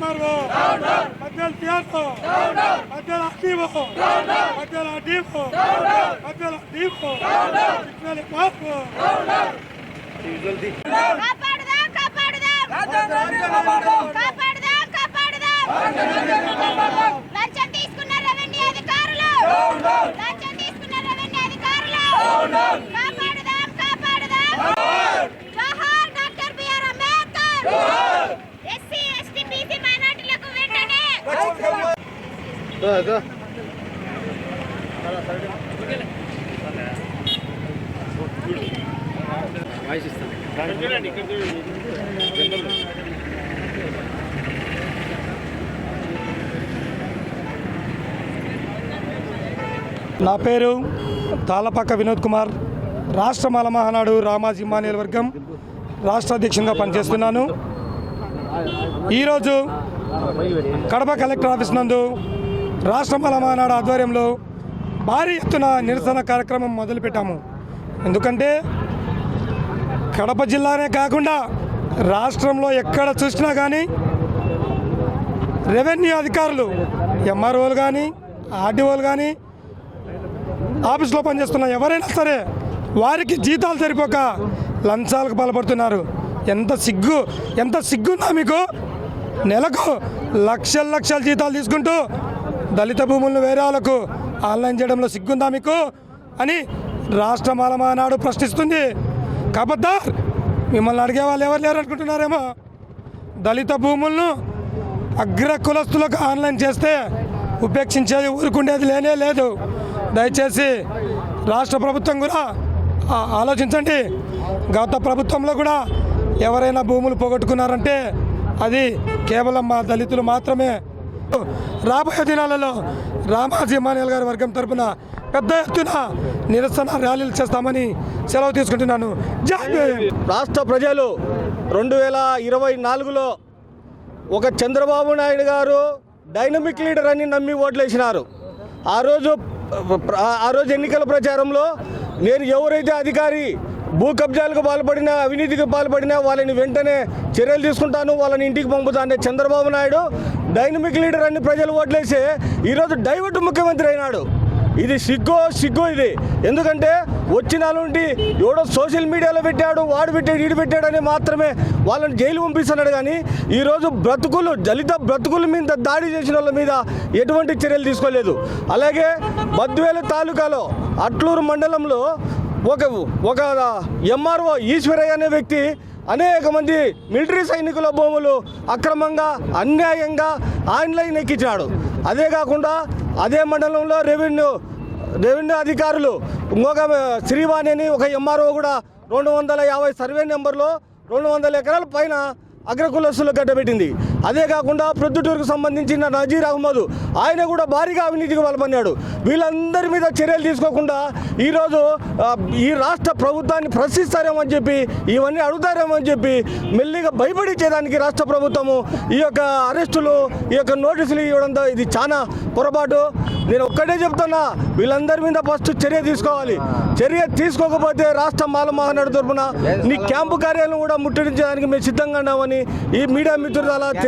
Marvo! Abdel Piazzo! Abdel Activo! Abdel Activo! Abdel Activo! Abdel Marvo! కాపాడుదాం కాపాడుదాం కాపాడుదాం కాపాడుదాం లంచం తీసుకున్న revenue అధికారులు లంచం తీసుకున్న రెవెన్యూ అధికారులు నా పేరు తాళపక్క వినోద్ కుమార్. రాష్ట్ర మాల మహానాడు రామాజీ మానేల వర్గం రాష్ట్ర అధ్యక్షునిగా పనిచేస్తున్నాను. ఈరోజు కడప కలెక్టర్ ఆఫీస్ నందు రాష్ట్ర మాల మహానాడు ఆధ్వర్యంలో భారీ ఎత్తున నిరసన కార్యక్రమం మొదలుపెట్టాము. ఎందుకంటే కడప జిల్లానే కాకుండా రాష్ట్రంలో ఎక్కడ చూసినా కానీ రెవెన్యూ అధికారులు ఎంఆర్ఓలు కానీ ఆర్డీఓలు కానీ ఆఫీస్లో పనిచేస్తున్న ఎవరైనా సరే వారికి జీతాలు సరిపోక లంచాలకు పాల్పడుతున్నారు. ఎంత సిగ్గు ఎంత సిగ్గున్నా మీకు? నెలకు లక్షల లక్షల జీతాలు తీసుకుంటూ దళిత భూములను వేరే వాళ్ళకు ఆన్లైన్ చేయడంలో సిగ్గుందా మీకు? అని రాష్ట్ర మాలమానాడు ప్రశ్నిస్తుంది. కబద్దార్! మిమ్మల్ని అడిగే వాళ్ళు ఎవరు లేరు అనుకుంటున్నారేమో? దళిత భూములను అగ్ర కులస్తులకు ఆన్లైన్ చేస్తే ఉపేక్షించేది ఊరుకుండేది లేనే లేదు. దయచేసి రాష్ట్ర ప్రభుత్వం కూడా ఆలోచించండి. గత ప్రభుత్వంలో కూడా ఎవరైనా భూములు పోగొట్టుకున్నారంటే అది కేవలం మా దళితులు మాత్రమే రాబోయే దినాలలో రామాజీ మానేల్ గారి వర్గం తరపున పెద్ద ఎత్తున నిరసన ర్యాలీలు చేస్తామని సెలవు తీసుకుంటున్నాను. రాష్ట్ర ప్రజలు రెండు వేల ఇరవై నాలుగులో ఒక చంద్రబాబు నాయుడు గారు డైనమిక్ లీడర్ అని నమ్మి ఓట్లేసినారు. ఆ రోజు ఆ రోజు ఎన్నికల ప్రచారంలో నేను ఎవరైతే అధికారి భూ కబ్జాలకు పాల్పడినా అవినీతికి పాల్పడినా వాళ్ళని వెంటనే చర్యలు తీసుకుంటాను వాళ్ళని ఇంటికి పంపుతాను చంద్రబాబు నాయుడు డైనమిక్ లీడర్ అని ప్రజలు ఓట్లేసి ఈరోజు డైవర్ట్ ముఖ్యమంత్రి అయినాడు. ఇది సిగ్గో సిగ్గో ఇది. ఎందుకంటే వచ్చిన నుండి ఎవడో సోషల్ మీడియాలో పెట్టాడు వాడు పెట్టాడు ఈడు పెట్టాడని మాత్రమే వాళ్ళని జైలు పంపిస్తున్నాడు కానీ ఈరోజు బ్రతుకులు దళిత బ్రతుకుల మీద దాడి చేసిన వాళ్ళ మీద ఎటువంటి చర్యలు తీసుకోలేదు. అలాగే బద్వేలు తాలూకాలో అట్లూరు మండలంలో ఒక ఒక ఎంఆర్ఓ ఈశ్వరయ్య అనే వ్యక్తి అనేక మంది మిలిటరీ సైనికుల భూములు అక్రమంగా అన్యాయంగా ఆన్లైన్ ఎక్కించాడు. అదే కాకుండా అదే మండలంలో రెవెన్యూ రెవెన్యూ అధికారులు ఇంకొక శ్రీవాణి అని ఒక ఎంఆర్ఓ కూడా రెండు వందల యాభై సర్వే నెంబర్లో రెండు వందల ఎకరాల పైన అగ్రకులస్సులు గడ్డబెట్టింది. అదే కాకుండా ప్రొద్దుటూరుకు సంబంధించిన నజీర్ అహ్మద్ ఆయన కూడా భారీగా అవినీతికి పాల్పడినాడు వీళ్ళందరి మీద చర్యలు తీసుకోకుండా ఈరోజు ఈ రాష్ట్ర ప్రభుత్వాన్ని ప్రశ్నిస్తారేమో అని చెప్పి ఇవన్నీ అడుగుతారేమో అని చెప్పి మెల్లిగా భయపడించేదానికి రాష్ట్ర ప్రభుత్వము ఈ యొక్క అరెస్టులు ఈ యొక్క నోటీసులు ఇవ్వడంతో ఇది చాలా పొరపాటు. నేను ఒక్కటే చెప్తున్నా వీళ్ళందరి మీద ఫస్ట్ చర్య తీసుకోవాలి. చర్య తీసుకోకపోతే రాష్ట్ర మాల మహానాడు తరపున నీ క్యాంపు కార్యాలయం కూడా ముట్టడించడానికి మేము సిద్ధంగా ఉన్నామని ఈ మీడియా మిత్రుల